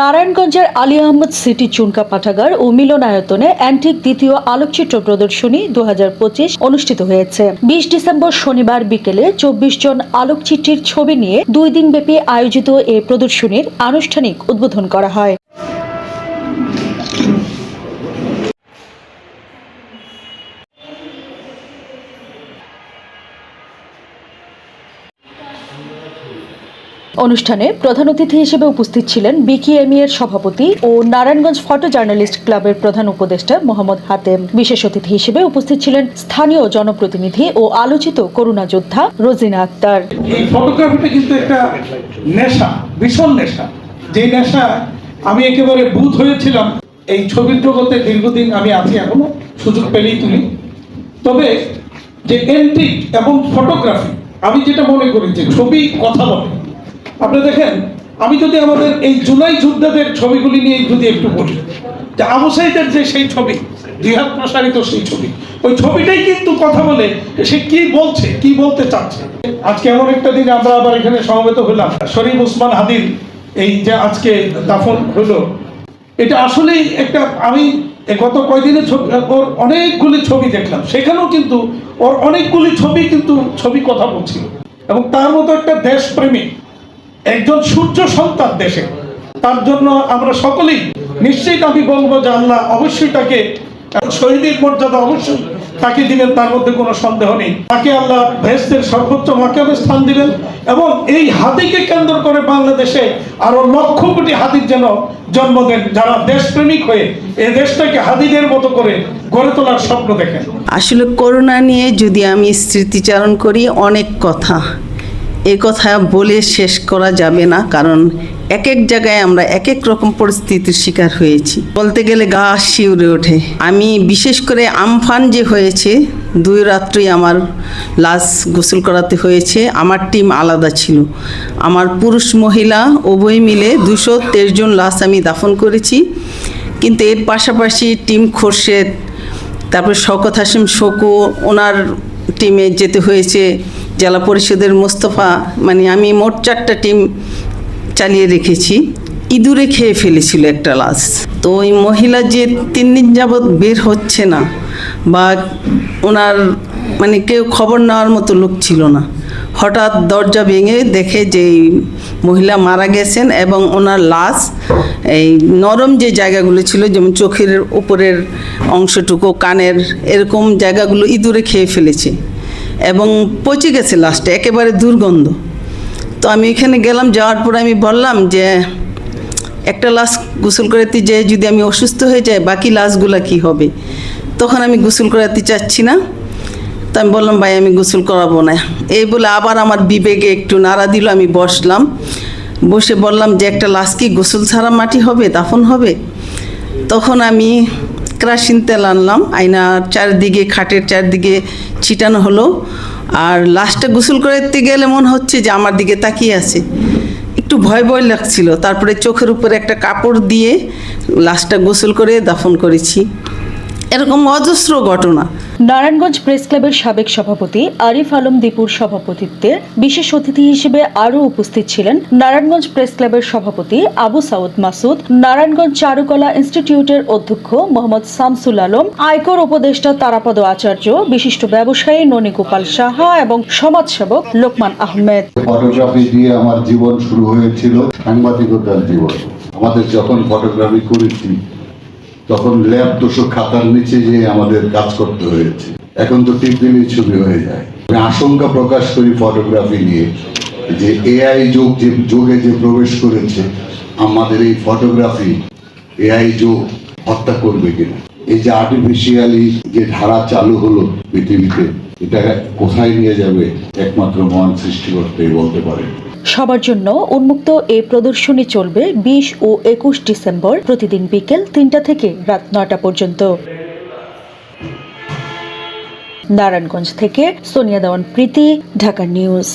নারায়ণগঞ্জের আলী আহমদ সিটি চুনকা পাঠাগার ও মিলনায়তনে অ্যান্টিক দ্বিতীয় আলোকচিত্র প্রদর্শনী দু হাজার পঁচিশ অনুষ্ঠিত হয়েছে। বিশ ডিসেম্বর শনিবার বিকেলে চব্বিশ জন আলোকচিত্রীর ছবি নিয়ে দুই দিনব্যাপী আয়োজিত এই প্রদর্শনীর আনুষ্ঠানিক উদ্বোধন করা হয়। অনুষ্ঠানে প্রধান অতিথি হিসেবে উপস্থিত ছিলেন বিকিএমই এর সভাপতি ও নারায়ণগঞ্জ ফটো জার্নালিস্ট ক্লাবের প্রধান উপদেষ্টা মোহাম্মদ হাতেম। বিশেষ অতিথি হিসেবে উপস্থিত ছিলেন স্থানীয় জনপ্রতিনিধি ও আলোচিত করুণা যোদ্ধা রোজিনা আক্তার। এই ফটোগ্রাফিটা কিন্তু একটা নেশা, ভীষণ নেশা। যে নেশা আমি একেবারে বুধ হয়েছিলাম, এই ছবির জগতে দীর্ঘদিন আমি আছি এখনও, সুযোগ পেলেই তুলি তবে যে এন্ট্রি এবং ফটোগ্রাফি আমি যেটা মনে করি যে ছবি কথা বলে আপনি দেখেন, আমি যদি আমাদের এই জুলাই যোদ্ধাদের ছবিগুলি নিয়ে যদি একটু বলি, যে আবু সাইদের যে সেই ছবি, জিহাদ প্রসারিত সেই ছবি, ওই ছবিটাই কিন্তু কথা বলে সে কি বলছে, কি বলতে চাচ্ছে। আজকে এমন একটা দিন আমরা আবার এখানে সমবেত হলাম শরীফ ওসমান হাদির এই যে আজকে দাফন হলো, এটা আসলেই একটা, আমি গত কয়দিনের ছবি, ওর অনেকগুলি ছবি দেখলাম। সেখানেও কিন্তু ওর অনেকগুলি ছবি কিন্তু ছবি কথা বলছিল। এবং তার মতো একটা দেশপ্রেমিক একজন সূর্য সন্তান দেশে। তার জন্য আমরা সকলেই নিশ্চয়ই আমি বলব যে আল্লাহ অবশ্যই তাকে শহীদের মর্যাদা অবশ্যই তাকে দিবেন, তার মধ্যে কোনো সন্দেহ নেই। তাকে আল্লাহ ভেস্তের সর্বোচ্চ মাকাবে স্থান দিবেন, এবং এই হাতিকে কেন্দ্র করে বাংলাদেশে আরও লক্ষ কোটি হাতির যেন জন্ম দেন, যারা দেশপ্রেমিক হয়ে এ দেশটাকে হাতিদের মতো করে গড়ে তোলার স্বপ্ন দেখেন। আসলে করোনা নিয়ে যদি আমি স্মৃতিচারণ করি, অনেক কথা। এ কথা বলে শেষ করা যাবে না, কারণ এক এক জায়গায় আমরা এক এক রকম পরিস্থিতির শিকার হয়েছি। বলতে গেলে গা শিউরে ওঠে। আমি বিশেষ করে আমফান যে হয়েছে, দুই রাত্রি আমার লাশ গোসল করাতে হয়েছে। আমার টিম আলাদা ছিল। আমার পুরুষ মহিলা উভয় মিলে দুশো জন লাশ আমি দাফন করেছি। কিন্তু এর পাশাপাশি টিম খোরশেদ, তারপর শওকত হাসিম শকু ওনার টিমে যেতে হয়েছে। জেলা পরিষদের মোস্তফা মানে আমি মোট চারটা টিম চালিয়ে রেখেছি। ইঁদুরে খেয়ে ফেলেছিল একটা লাশ। তো ওই মহিলা যে তিন দিন যাবৎ বের হচ্ছে না, বা ওনার মানে কেউ খবর নেওয়ার মতো লোক ছিল না। হঠাৎ দরজা ভেঙে দেখে যে মহিলা মারা গেছেন এবং ওনার লাশ এই নরম যে জায়গাগুলো ছিল, যেমন চোখের উপরের অংশটুকু, কানের, এরকম জায়গাগুলো ইঁদুরে খেয়ে ফেলেছে। এবং পচে গেছে লাশটা একেবারে দুর্গন্ধ। তো আমি এখানে গেলাম, যাওয়ার পরে আমি বললাম যে, একটা লাশ গোসল করাতে যে যদি আমি অসুস্থ হয়ে যাই, বাকি লাশগুলা কি হবে? তখন আমি গোসল করাতে চাচ্ছি না। তো আমি বললাম, ভাই, আমি গোসল করাবো না। এই বলে আবার আমার বিবেকে একটু নাড়া দিল, আমি বসলাম। বসে বললাম যে, একটা লাশ কি গোসল ছাড়া মাটি হবে, দাফন হবে? তখন আমি ক্রাসিন তেল আনলাম। আয়নার চারদিকে, খাটের চারদিকে ছিটানো হলো। আর লাস্টে গোসল করতে গেলে মনে হচ্ছে যে আমার দিকে তাকিয়ে আছে। একটু ভয় ভয় লাগছিল। তারপরে চোখের উপরে একটা কাপড় দিয়ে লাশটা গোসল করে দাফন করেছি। এরকম অজস্র ঘটনা। নারায়ণগঞ্জ প্রেস ক্লাবের সাবেক সভাপতি আরিফ আলম দীপুর সভাপতিত্বে বিশেষ অতিথি হিসেবে আরও উপস্থিত ছিলেন নারায়ণগঞ্জ প্রেস ক্লাবের সভাপতি আবু সাউদ মাসুদ নারায়ণগঞ্জ চারুকলা ইনস্টিটিউটের অধ্যক্ষ মোহাম্মদ শামসুল আলম আয়কর উপদেষ্টা তারাপদ আচার্য বিশিষ্ট ব্যবসায়ী ননীগোপাল সাহা এবং সমাজসেবক লোকমান আহমেদ। ফটোগ্রাফি দিয়ে আমার জীবন শুরু হয়েছিল সাংবাদিকতার জীবন। আমাদের যখন ফটোগ্রাফি করেছি তখন ল্যাব তোষক খাতার নিচে যে আমাদের কাজ করতে হয়েছে। এখন তো টিপ ছবি হয়ে যায়। আমি আশঙ্কা প্রকাশ করি ফটোগ্রাফি নিয়ে যে এআই যুগ যে যুগে যে প্রবেশ করেছে, আমাদের এই ফটোগ্রাফি এআই যুগ হত্যা করবে কিনা। এই যে আর্টিফিশিয়ালি যে ধারা চালু হলো পৃথিবীতে, এটা কোথায় নিয়ে যাবে? একমাত্র মহান সৃষ্টিকর্তাই বলতে পারে সবার জন্য উন্মুক্ত এই প্রদর্শনী চলবে বিশ ও একুশ ডিসেম্বর প্রতিদিন বিকেল তিনটা থেকে রাত নটা পর্যন্ত। নারায়ণগঞ্জ থেকে সোনিয়া দেওয়ান, প্রীতি, ঢাকা নিউজ।